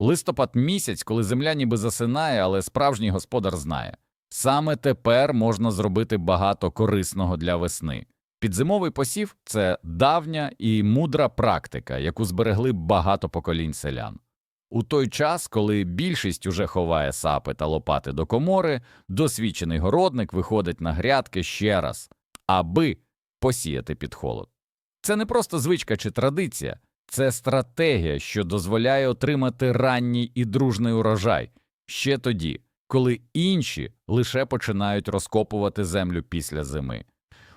Листопад місяць, коли земля ніби засинає, але справжній господар знає. Саме тепер можна зробити багато корисного для весни. Підзимовий посів це давня і мудра практика, яку зберегли багато поколінь селян. У той час, коли більшість уже ховає сапи та лопати до комори, досвідчений городник виходить на грядки ще раз, аби посіяти під холод. Це не просто звичка чи традиція, це стратегія, що дозволяє отримати ранній і дружний урожай ще тоді, коли інші лише починають розкопувати землю після зими.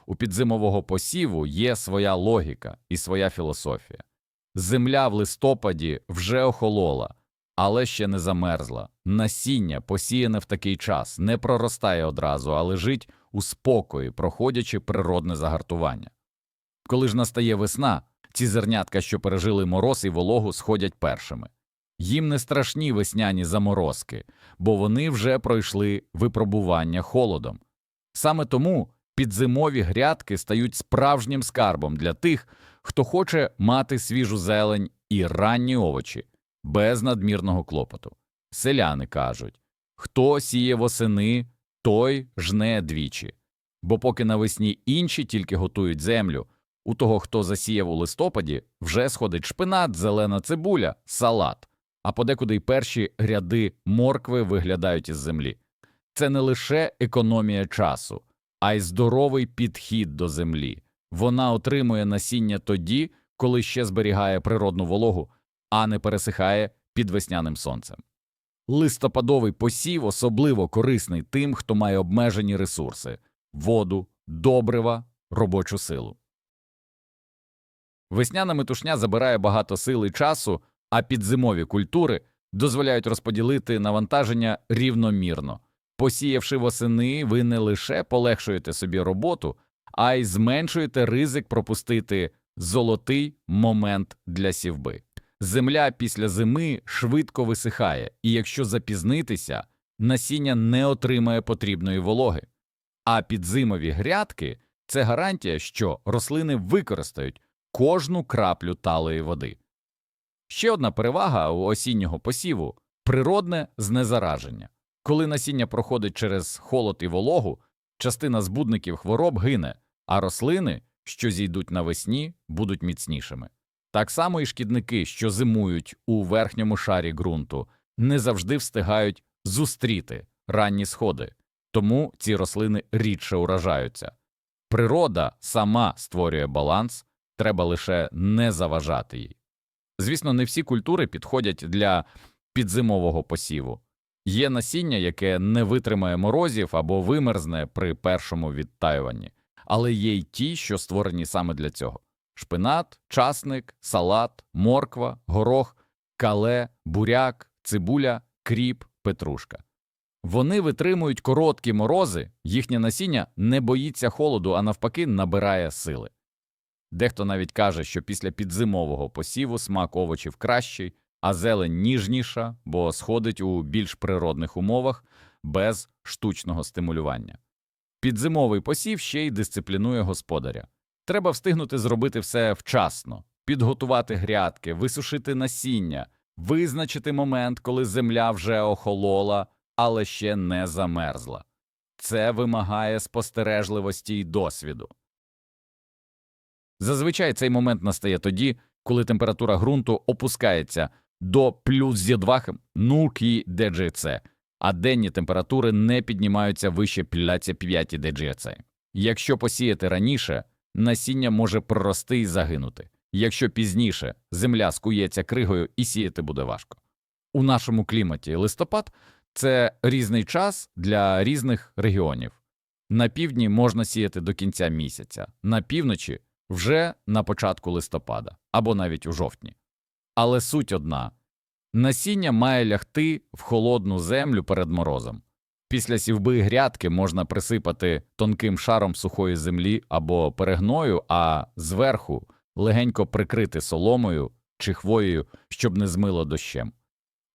У підзимового посіву є своя логіка і своя філософія. Земля в листопаді вже охолола, але ще не замерзла. Насіння, посіяне в такий час, не проростає одразу, а лежить у спокої, проходячи природне загартування. Коли ж настає весна, ці зернятка, що пережили мороз і вологу, сходять першими. Їм не страшні весняні заморозки, бо вони вже пройшли випробування холодом. Саме тому підзимові грядки стають справжнім скарбом для тих, хто хоче мати свіжу зелень і ранні овочі без надмірного клопоту. Селяни кажуть хто сіє восени, той жне двічі. Бо поки навесні інші тільки готують землю, у того, хто засіяв у листопаді, вже сходить шпинат, зелена цибуля, салат, а подекуди й перші ряди моркви виглядають із землі. Це не лише економія часу, а й здоровий підхід до землі. Вона отримує насіння тоді, коли ще зберігає природну вологу, а не пересихає під весняним сонцем. Листопадовий посів особливо корисний тим, хто має обмежені ресурси воду, добрива, робочу силу. Весняна метушня забирає багато сил і часу, а підзимові культури дозволяють розподілити навантаження рівномірно. Посіявши восени, ви не лише полегшуєте собі роботу, а й зменшуєте ризик пропустити золотий момент для сівби. Земля після зими швидко висихає, і якщо запізнитися, насіння не отримає потрібної вологи. А підзимові грядки це гарантія, що рослини використають кожну краплю талої води. Ще одна перевага у осіннього посіву природне знезараження. Коли насіння проходить через холод і вологу, частина збудників хвороб гине, а рослини, що зійдуть навесні, будуть міцнішими. Так само і шкідники, що зимують у верхньому шарі ґрунту, не завжди встигають зустріти ранні сходи, тому ці рослини рідше уражаються. Природа сама створює баланс, треба лише не заважати їй. Звісно, не всі культури підходять для підзимового посіву. Є насіння, яке не витримає морозів або вимерзне при першому відтаюванні, але є й ті, що створені саме для цього: шпинат, часник, салат, морква, горох, кале, буряк, цибуля, кріп, петрушка. Вони витримують короткі морози, їхнє насіння не боїться холоду, а навпаки, набирає сили. Дехто навіть каже, що після підзимового посіву смак овочів кращий, а зелень ніжніша, бо сходить у більш природних умовах без штучного стимулювання. Підзимовий посів ще й дисциплінує господаря. Треба встигнути зробити все вчасно, підготувати грядки, висушити насіння, визначити момент, коли земля вже охолола, але ще не замерзла. Це вимагає спостережливості й досвіду. Зазвичай цей момент настає тоді, коли температура ґрунту опускається до плюс 2 0 ДЖЦ, а денні температури не піднімаються вище 5 ДЖЦ. Якщо посіяти раніше, насіння може прорости і загинути. Якщо пізніше земля скується кригою і сіяти буде важко. У нашому кліматі листопад це різний час для різних регіонів. На півдні можна сіяти до кінця місяця, на півночі вже на початку листопада або навіть у жовтні. Але суть одна насіння має лягти в холодну землю перед морозом. Після сівби грядки можна присипати тонким шаром сухої землі або перегною, а зверху легенько прикрити соломою чи хвоєю, щоб не змило дощем.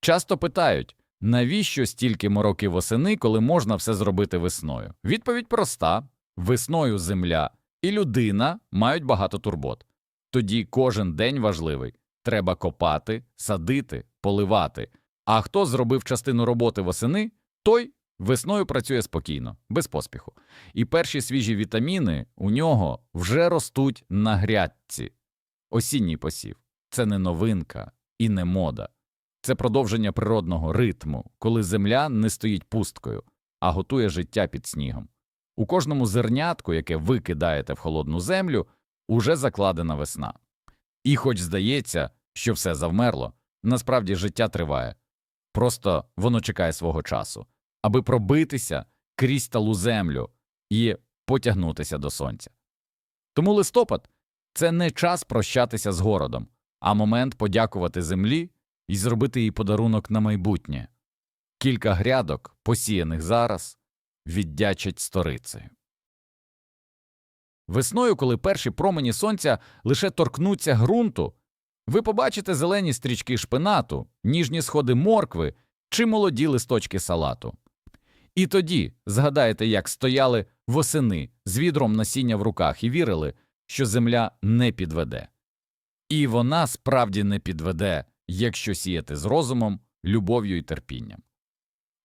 Часто питають, навіщо стільки мороки восени, коли можна все зробити весною? Відповідь проста весною земля і людина мають багато турбот. Тоді кожен день важливий. Треба копати, садити, поливати. А хто зробив частину роботи восени, той весною працює спокійно, без поспіху. І перші свіжі вітаміни у нього вже ростуть на грядці. Осінній посів це не новинка і не мода. Це продовження природного ритму, коли земля не стоїть пусткою, а готує життя під снігом. У кожному зернятку, яке ви кидаєте в холодну землю, уже закладена весна. І хоч здається, що все завмерло, насправді життя триває. Просто воно чекає свого часу, аби пробитися крізь талу землю і потягнутися до сонця. Тому листопад це не час прощатися з городом, а момент подякувати землі і зробити їй подарунок на майбутнє. Кілька грядок, посіяних зараз, віддячать сторицею. Весною, коли перші промені сонця лише торкнуться ґрунту, ви побачите зелені стрічки шпинату, ніжні сходи моркви чи молоді листочки салату. І тоді згадаєте, як стояли восени з відром насіння в руках і вірили, що земля не підведе. І вона справді не підведе, якщо сіяти з розумом, любов'ю і терпінням.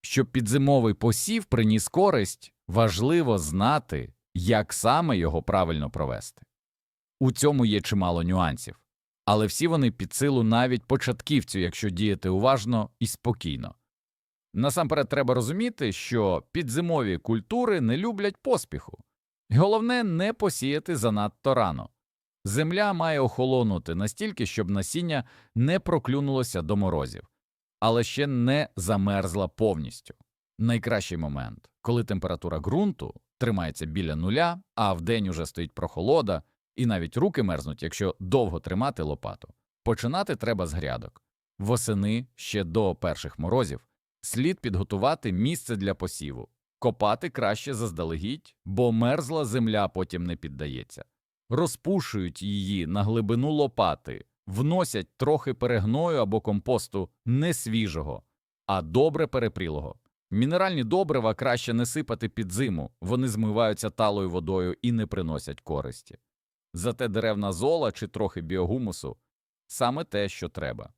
Щоб підзимовий посів приніс користь, важливо знати, як саме його правильно провести. У цьому є чимало нюансів, але всі вони під силу навіть початківцю, якщо діяти уважно і спокійно. Насамперед треба розуміти, що підзимові культури не люблять поспіху. Головне не посіяти занадто рано. Земля має охолонути настільки, щоб насіння не проклюнулося до морозів, але ще не замерзла повністю. Найкращий момент, коли температура ґрунту тримається біля нуля, а вдень уже стоїть прохолода, і навіть руки мерзнуть, якщо довго тримати лопату. Починати треба з грядок. Восени ще до перших морозів слід підготувати місце для посіву, копати краще заздалегідь, бо мерзла земля потім не піддається розпушують її на глибину лопати, вносять трохи перегною або компосту не свіжого, а добре перепрілого. Мінеральні добрива краще не сипати під зиму, вони змиваються талою водою і не приносять користі. Зате деревна зола чи трохи біогумусу саме те, що треба.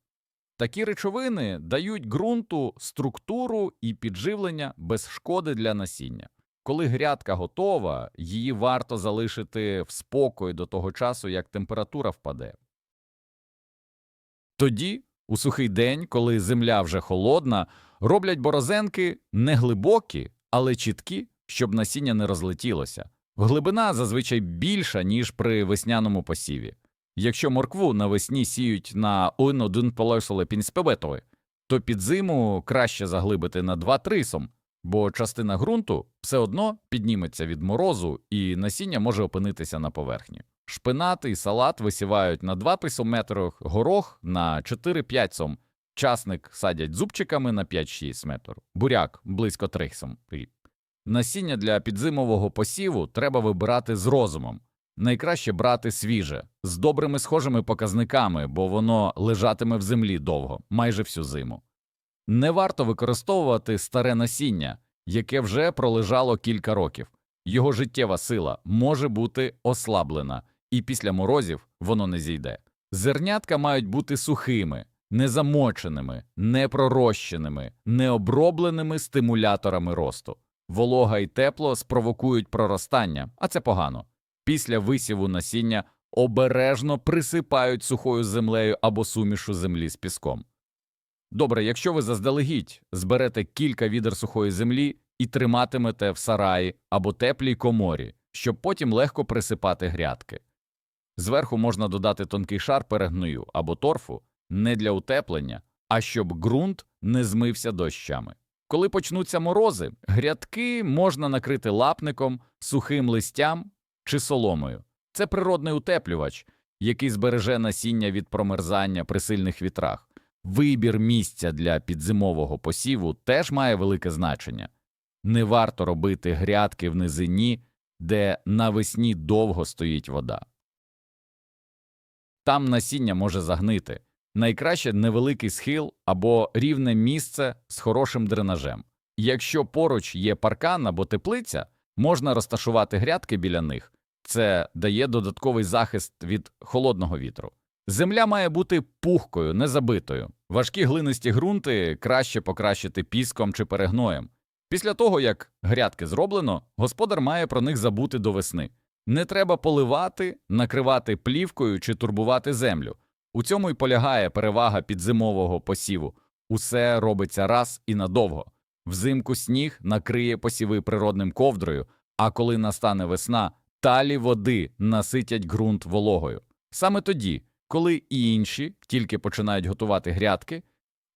Такі речовини дають ґрунту структуру і підживлення без шкоди для насіння. Коли грядка готова, її варто залишити в спокої до того часу, як температура впаде. Тоді, у сухий день, коли земля вже холодна, роблять борозенки не глибокі, але чіткі, щоб насіння не розлетілося. Глибина зазвичай більша, ніж при весняному посіві. Якщо моркву навесні сіють на 1-1 полосоле пінспебетове, то під зиму краще заглибити на 2-3 сом, бо частина ґрунту все одно підніметься від морозу і насіння може опинитися на поверхні. Шпинат і салат висівають на 2 метрах, горох на 4-5 сом, часник садять зубчиками на 5-6 метрів, буряк близько 3 сом. Насіння для підзимового посіву треба вибирати з розумом. Найкраще брати свіже, з добрими схожими показниками, бо воно лежатиме в землі довго, майже всю зиму. Не варто використовувати старе насіння, яке вже пролежало кілька років. Його життєва сила може бути ослаблена, і після морозів воно не зійде. Зернятка мають бути сухими, незамоченими, непророщеними, необробленими стимуляторами росту. Волога і тепло спровокують проростання, а це погано. Після висіву насіння обережно присипають сухою землею або сумішу землі з піском. Добре, якщо ви заздалегідь зберете кілька відер сухої землі і триматимете в сараї або теплій коморі, щоб потім легко присипати грядки. Зверху можна додати тонкий шар перегною або торфу не для утеплення, а щоб ґрунт не змився дощами. Коли почнуться морози, грядки можна накрити лапником, сухим листям чи соломою. Це природний утеплювач, який збереже насіння від промерзання при сильних вітрах. Вибір місця для підзимового посіву теж має велике значення. Не варто робити грядки в низині, де навесні довго стоїть вода. Там насіння може загнити. Найкраще невеликий схил або рівне місце з хорошим дренажем. Якщо поруч є паркан або теплиця, можна розташувати грядки біля них. Це дає додатковий захист від холодного вітру. Земля має бути пухкою, не забитою. Важкі глинисті ґрунти краще покращити піском чи перегноєм. Після того, як грядки зроблено, господар має про них забути до весни. Не треба поливати, накривати плівкою чи турбувати землю. У цьому й полягає перевага підзимового посіву. Усе робиться раз і надовго. Взимку сніг накриє посіви природним ковдрою, а коли настане весна, талі води наситять ґрунт вологою. Саме тоді, коли і інші тільки починають готувати грядки,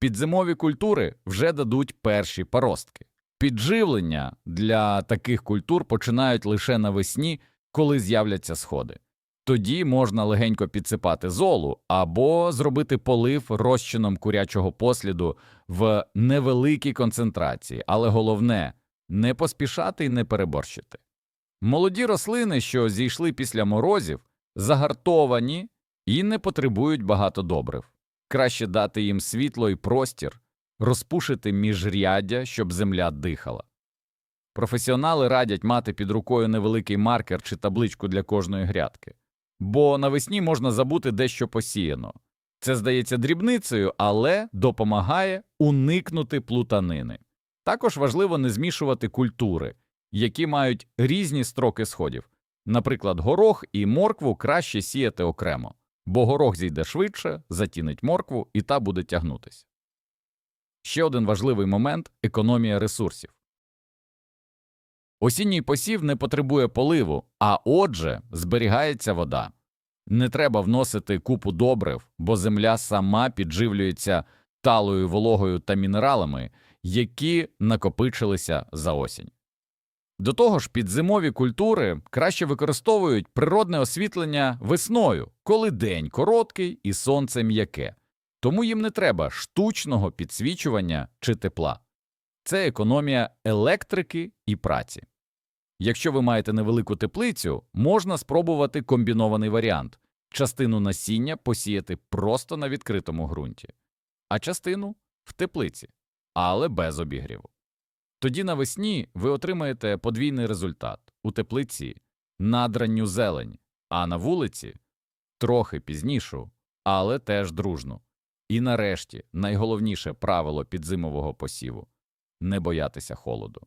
підзимові культури вже дадуть перші паростки. Підживлення для таких культур починають лише навесні, коли з'являться сходи. Тоді можна легенько підсипати золу або зробити полив розчином курячого посліду в невеликій концентрації, але головне не поспішати і не переборщити. Молоді рослини, що зійшли після морозів, загартовані і не потребують багато добрив. Краще дати їм світло і простір, розпушити міжряддя, щоб земля дихала. Професіонали радять мати під рукою невеликий маркер чи табличку для кожної грядки, бо навесні можна забути дещо посіяно. Це здається дрібницею, але допомагає уникнути плутанини. Також важливо не змішувати культури, які мають різні строки сходів. Наприклад, горох і моркву краще сіяти окремо, бо горох зійде швидше, затінить моркву і та буде тягнутися. Ще один важливий момент економія ресурсів. Осінній посів не потребує поливу, а отже, зберігається вода. Не треба вносити купу добрив, бо земля сама підживлюється талою вологою та мінералами, які накопичилися за осінь. До того ж, підзимові культури краще використовують природне освітлення весною, коли день короткий і сонце м'яке, тому їм не треба штучного підсвічування чи тепла. Це економія електрики і праці. Якщо ви маєте невелику теплицю, можна спробувати комбінований варіант частину насіння посіяти просто на відкритому ґрунті, а частину в теплиці, але без обігріву. Тоді навесні ви отримаєте подвійний результат у теплиці надранню зелень, а на вулиці трохи пізнішу, але теж дружну. І нарешті найголовніше правило підзимового посіву не боятися холоду.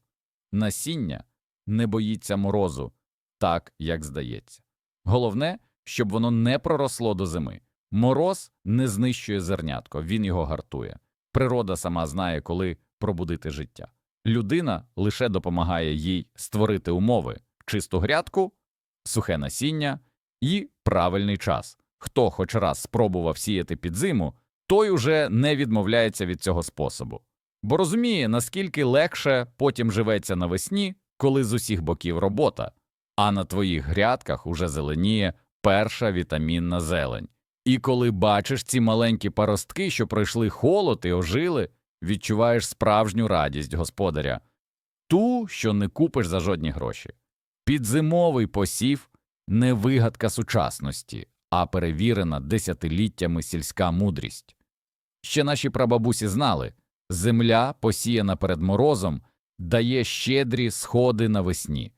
Насіння не боїться морозу, так як здається. Головне, щоб воно не проросло до зими. Мороз не знищує зернятко, він його гартує. Природа сама знає, коли пробудити життя. Людина лише допомагає їй створити умови, чисту грядку, сухе насіння і правильний час. Хто хоч раз спробував сіяти під зиму, той уже не відмовляється від цього способу, бо розуміє, наскільки легше потім живеться навесні, коли з усіх боків робота, а на твоїх грядках уже зеленіє перша вітамінна зелень. І коли бачиш ці маленькі паростки, що пройшли холод і ожили, відчуваєш справжню радість господаря, ту, що не купиш за жодні гроші. Підзимовий посів не вигадка сучасності, а перевірена десятиліттями сільська мудрість. Ще наші прабабусі знали земля, посіяна перед морозом, дає щедрі сходи навесні.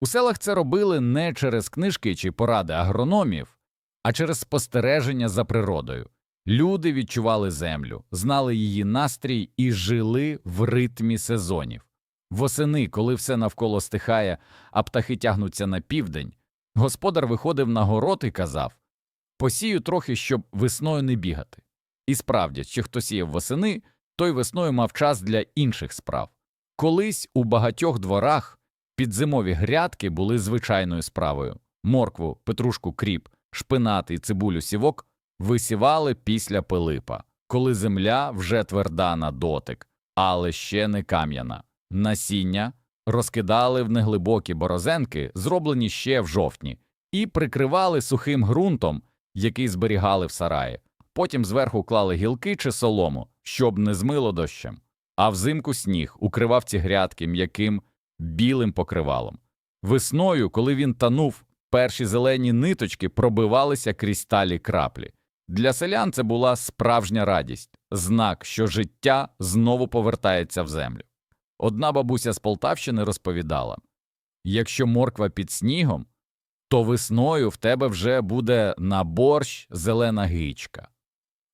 У селах це робили не через книжки чи поради агрономів, а через спостереження за природою. Люди відчували землю, знали її настрій і жили в ритмі сезонів. Восени, коли все навколо стихає, а птахи тягнуться на південь, господар виходив на город і казав посію трохи, щоб весною не бігати. І справді, чи хто сіяв восени, той весною мав час для інших справ. Колись у багатьох дворах підзимові грядки були звичайною справою моркву, петрушку, кріп, шпинат і цибулю сівок висівали після Пилипа, коли земля вже тверда на дотик, але ще не кам'яна. Насіння розкидали в неглибокі борозенки, зроблені ще в жовтні, і прикривали сухим ґрунтом, який зберігали в сараї. Потім зверху клали гілки чи солому, щоб не змило дощем, а взимку сніг укривав ці грядки м'яким білим покривалом. Весною, коли він танув, перші зелені ниточки пробивалися крізь талі краплі. Для селян це була справжня радість, знак, що життя знову повертається в землю. Одна бабуся з Полтавщини розповідала якщо морква під снігом, то весною в тебе вже буде на борщ зелена гичка.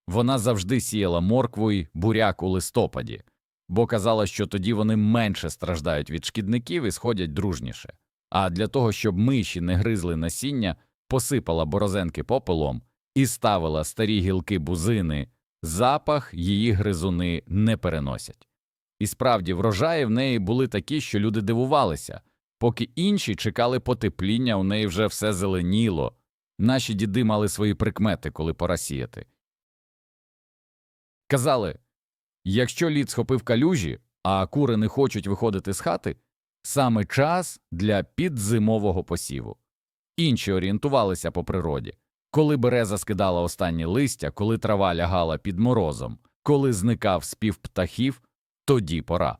Вона завжди сіяла моркву й буряк у листопаді, бо казала, що тоді вони менше страждають від шкідників і сходять дружніше. А для того, щоб миші не гризли насіння, посипала борозенки попелом і ставила старі гілки бузини, запах її гризуни не переносять. І справді, врожаї в неї були такі, що люди дивувалися, поки інші чекали потепління, у неї вже все зеленіло. Наші діди мали свої прикмети, коли пора сіяти. Казали якщо лід схопив калюжі, а кури не хочуть виходити з хати, саме час для підзимового посіву. Інші орієнтувалися по природі. Коли береза скидала останні листя, коли трава лягала під морозом, коли зникав спів птахів, тоді пора.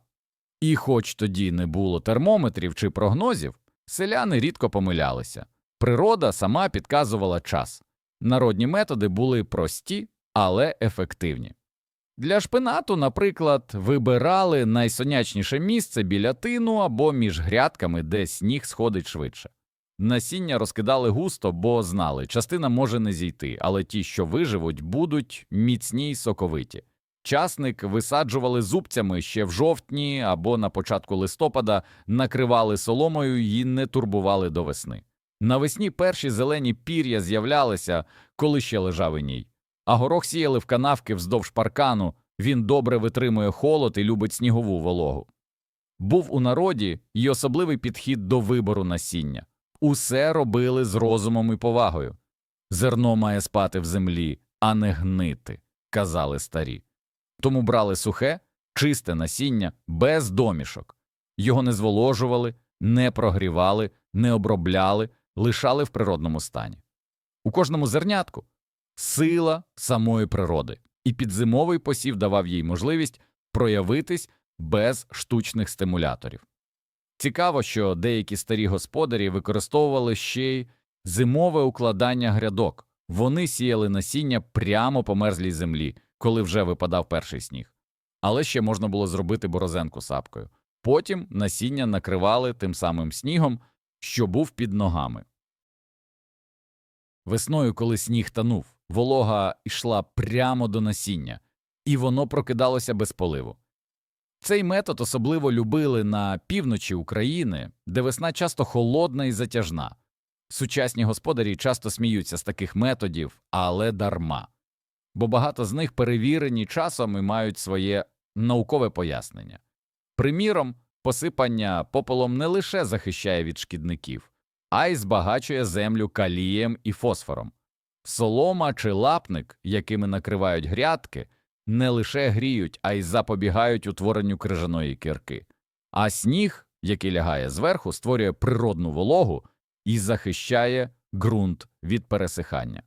І хоч тоді не було термометрів чи прогнозів, селяни рідко помилялися. Природа сама підказувала час. Народні методи були прості, але ефективні. Для шпинату, наприклад, вибирали найсонячніше місце біля тину або між грядками, де сніг сходить швидше. Насіння розкидали густо, бо знали, частина може не зійти, але ті, що виживуть, будуть міцні й соковиті. Часник висаджували зубцями ще в жовтні або на початку листопада, накривали соломою і не турбували до весни. Навесні перші зелені пір'я з'являлися, коли ще лежав іній. А горох сіяли в канавки вздовж паркану, він добре витримує холод і любить снігову вологу. Був у народі й особливий підхід до вибору насіння. Усе робили з розумом і повагою. Зерно має спати в землі, а не гнити, казали старі. Тому брали сухе, чисте насіння без домішок. Його не зволожували, не прогрівали, не обробляли, лишали в природному стані. У кожному зернятку сила самої природи, і підзимовий посів давав їй можливість проявитись без штучних стимуляторів. Цікаво, що деякі старі господарі використовували ще й зимове укладання грядок, вони сіяли насіння прямо по мерзлій землі, коли вже випадав перший сніг. Але ще можна було зробити борозенку сапкою. Потім насіння накривали тим самим снігом, що був під ногами. Весною, коли сніг танув, волога йшла прямо до насіння, і воно прокидалося без поливу. Цей метод особливо любили на півночі України, де весна часто холодна і затяжна. Сучасні господарі часто сміються з таких методів, але дарма, бо багато з них перевірені часом і мають своє наукове пояснення. Приміром, посипання попелом не лише захищає від шкідників, а й збагачує землю калієм і фосфором. Солома чи лапник, якими накривають грядки, не лише гріють, а й запобігають утворенню крижаної кірки. А сніг, який лягає зверху, створює природну вологу і захищає ґрунт від пересихання.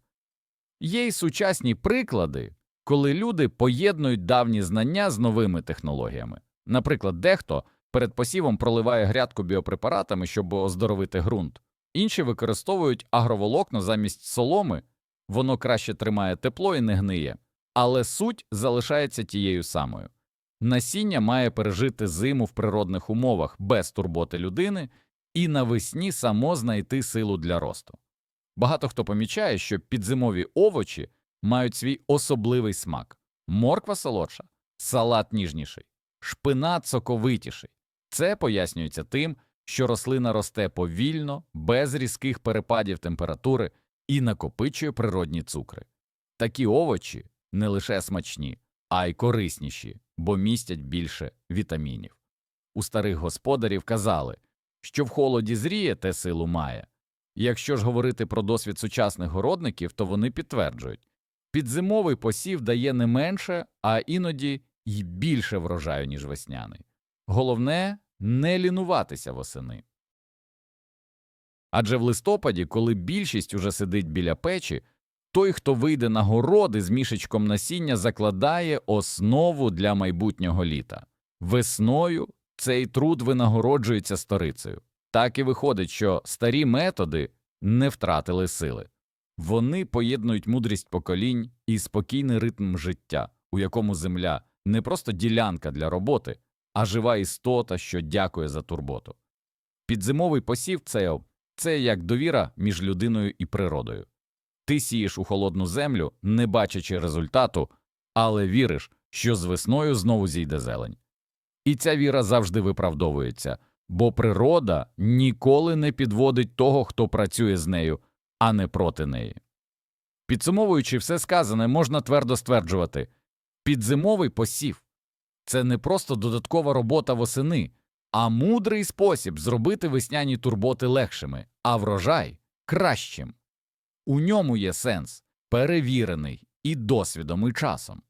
Є й сучасні приклади, коли люди поєднують давні знання з новими технологіями. Наприклад, дехто перед посівом проливає грядку біопрепаратами, щоб оздоровити ґрунт, інші використовують агроволокно замість соломи, воно краще тримає тепло і не гниє, але суть залишається тією самою. Насіння має пережити зиму в природних умовах без турботи людини і навесні само знайти силу для росту. Багато хто помічає, що підзимові овочі мають свій особливий смак морква солодша, салат ніжніший, шпинат соковитіший. Це пояснюється тим, що рослина росте повільно, без різких перепадів температури і накопичує природні цукри. Такі овочі не лише смачні, а й корисніші, бо містять більше вітамінів. У старих господарів казали, що в холоді зріє, те силу має. Якщо ж говорити про досвід сучасних городників, то вони підтверджують підзимовий посів дає не менше, а іноді й більше врожаю, ніж весняний. Головне не лінуватися восени. Адже в листопаді, коли більшість уже сидить біля печі, той, хто вийде на городи з мішечком насіння, закладає основу для майбутнього літа. Весною цей труд винагороджується сторицею. Так і виходить, що старі методи не втратили сили. Вони поєднують мудрість поколінь і спокійний ритм життя, у якому земля не просто ділянка для роботи, а жива істота, що дякує за турботу. Підзимовий посів це Це як довіра між людиною і природою. Ти сієш у холодну землю, не бачачи результату, але віриш, що з весною знову зійде зелень. І ця віра завжди виправдовується, бо природа ніколи не підводить того, хто працює з нею, а не проти неї. Підсумовуючи все сказане, можна твердо стверджувати підзимовий посів це не просто додаткова робота восени, а мудрий спосіб зробити весняні турботи легшими, а врожай кращим. У ньому є сенс, перевірений і досвідом, і часом.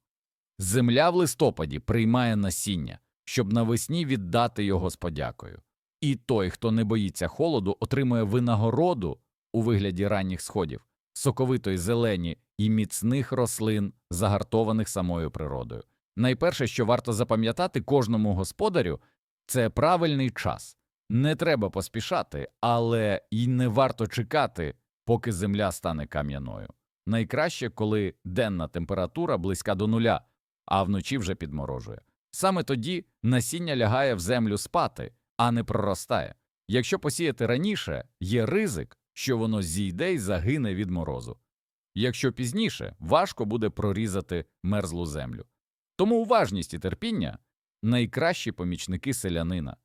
Земля в листопаді приймає насіння, щоб навесні віддати його з подякою. І той, хто не боїться холоду, отримує винагороду у вигляді ранніх сходів, соковитої зелені і міцних рослин, загартованих самою природою. Найперше, що варто запам'ятати кожному господарю, це правильний час. Не треба поспішати, але й не варто чекати, поки земля стане кам'яною. Найкраще, коли денна температура близька до нуля, а вночі вже підморожує. Саме тоді насіння лягає в землю спати, а не проростає. Якщо посіяти раніше, є ризик, що воно зійде й загине від морозу. Якщо пізніше, важко буде прорізати мерзлу землю. Тому уважність і терпіння найкращі помічники селянина.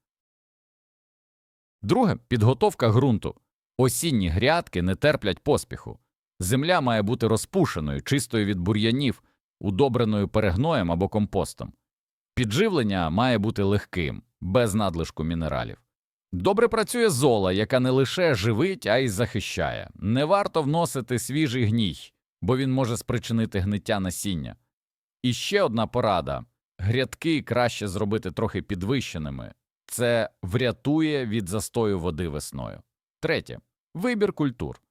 Друге підготовка ґрунту. Осінні грядки не терплять поспіху. Земля має бути розпушеною, чистою від бур'янів, удобреною перегноєм або компостом. Підживлення має бути легким, без надлишку мінералів. Добре працює зола, яка не лише живить, а й захищає. Не варто вносити свіжий гній, бо він може спричинити гниття насіння. І ще одна порада грядки краще зробити трохи підвищеними це врятує від застою води весною. Третє вибір культур.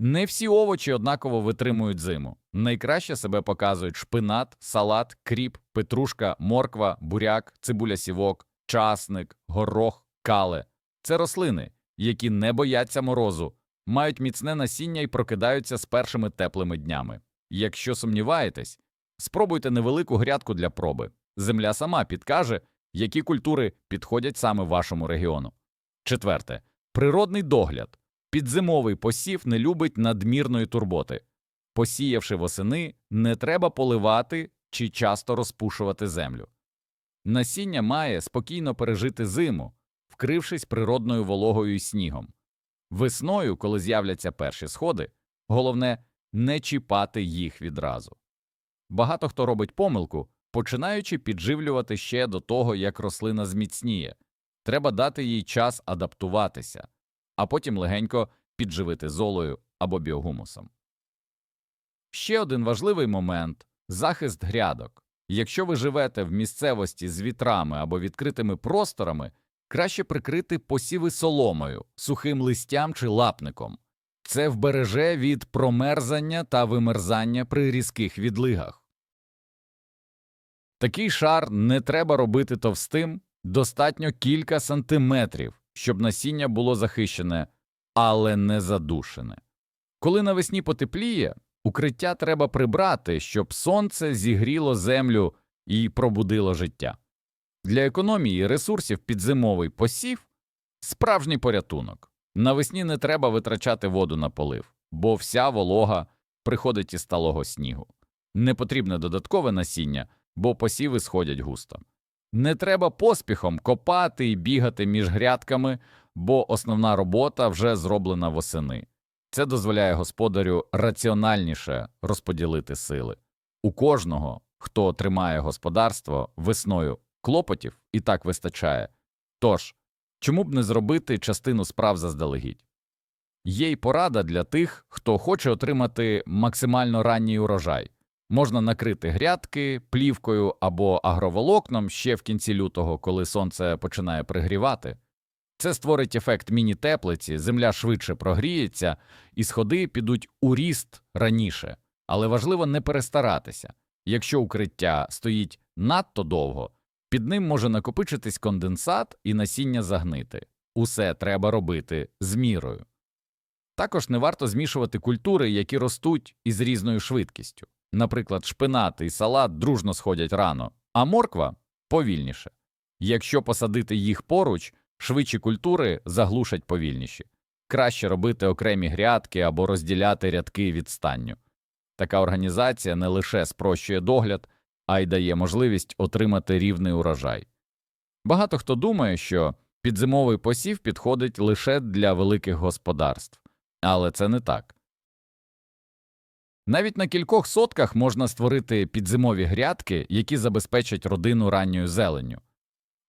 Не всі овочі однаково витримують зиму. Найкраще себе показують шпинат, салат, кріп, петрушка, морква, буряк, цибуля сівок, часник, горох, кале. Це рослини, які не бояться морозу, мають міцне насіння і прокидаються з першими теплими днями. Якщо сумніваєтесь, спробуйте невелику грядку для проби. Земля сама підкаже, які культури підходять саме вашому регіону. Четверте природний догляд. Підзимовий посів не любить надмірної турботи. Посіявши восени, не треба поливати чи часто розпушувати землю. Насіння має спокійно пережити зиму, вкрившись природною вологою і снігом. Весною, коли з'являться перші сходи, головне не чіпати їх відразу. Багато хто робить помилку, починаючи підживлювати ще до того, як рослина зміцніє. Треба дати їй час адаптуватися, а потім легенько підживити золою або біогумусом. Ще один важливий момент захист грядок. Якщо ви живете в місцевості з вітрами або відкритими просторами, краще прикрити посіви соломою, сухим листям чи лапником. Це вбереже від промерзання та вимерзання при різких відлигах. Такий шар не треба робити товстим, достатньо кілька сантиметрів, щоб насіння було захищене, але не задушене. Коли навесні потепліє, укриття треба прибрати, щоб сонце зігріло землю і пробудило життя. Для економії ресурсів підзимовий посів справжній порятунок. Навесні не треба витрачати воду на полив, бо вся волога приходить із сталого снігу. Не потрібне додаткове насіння, бо посіви сходять густо. Не треба поспіхом копати і бігати між грядками, бо основна робота вже зроблена восени. Це дозволяє господарю раціональніше розподілити сили. У кожного, хто тримає господарство весною клопотів і так вистачає. Тож, чому б не зробити частину справ заздалегідь? Є й порада для тих, хто хоче отримати максимально ранній урожай. Можна накрити грядки плівкою або агроволокном ще в кінці лютого, коли сонце починає пригрівати. Це створить ефект міні-теплиці, земля швидше прогріється, і сходи підуть у ріст раніше, але важливо не перестаратися. Якщо укриття стоїть надто довго, під ним може накопичитись конденсат і насіння загнити. Усе треба робити з мірою. Також не варто змішувати культури, які ростуть із різною швидкістю. Наприклад, шпинат і салат дружно сходять рано, а морква повільніше. Якщо посадити їх поруч, швидші культури заглушать повільніші. краще робити окремі грядки або розділяти рядки відстанню. Така організація не лише спрощує догляд, а й дає можливість отримати рівний урожай. Багато хто думає, що підзимовий посів підходить лише для великих господарств, але це не так. Навіть на кількох сотках можна створити підзимові грядки, які забезпечать родину ранньою зеленню.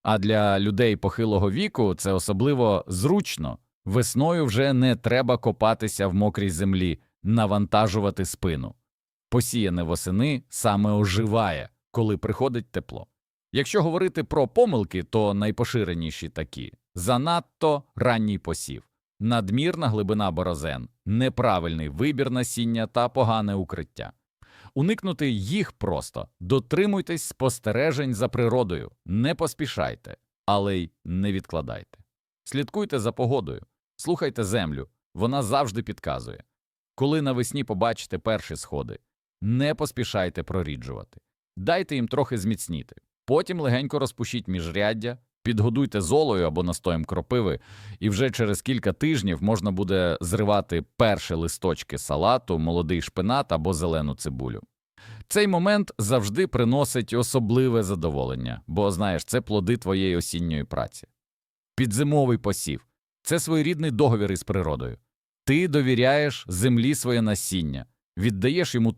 А для людей похилого віку це особливо зручно. Весною вже не треба копатися в мокрій землі, навантажувати спину. Посіяне восени саме оживає, коли приходить тепло. Якщо говорити про помилки, то найпоширеніші такі занадто ранній посів, надмірна глибина борозен, неправильний вибір насіння та погане укриття. Уникнути їх просто дотримуйтесь спостережень за природою, не поспішайте, але й не відкладайте. Слідкуйте за погодою, слухайте землю, вона завжди підказує. Коли навесні побачите перші сходи, не поспішайте проріджувати, дайте їм трохи зміцніти. Потім легенько розпушіть міжряддя, підгодуйте золою або настоєм кропиви, і вже через кілька тижнів можна буде зривати перші листочки салату, молодий шпинат або зелену цибулю. Цей момент завжди приносить особливе задоволення, бо знаєш, це плоди твоєї осінньої праці. Підзимовий посів це своєрідний договір із природою. Ти довіряєш землі своє насіння, віддаєш йому